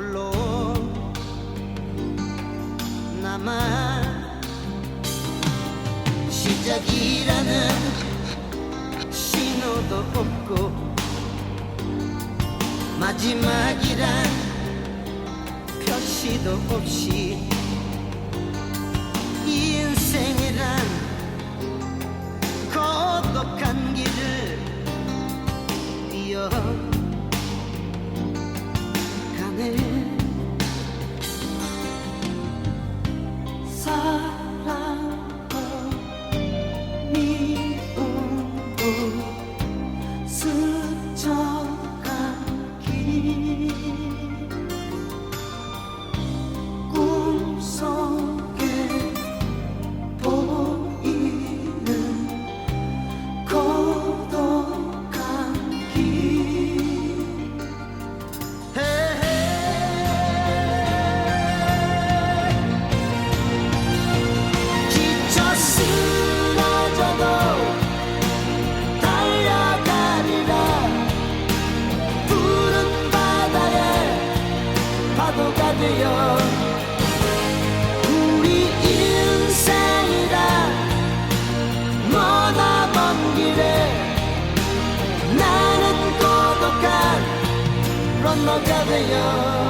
홀로 남아 시작이라는 신호도 없고 마지막이란 표시도 없이 이 인생이란 고독한 길을 뛰어 파도가 되어 우리 인생이라 머나 먼 길에 나는 고독한 런너가 되어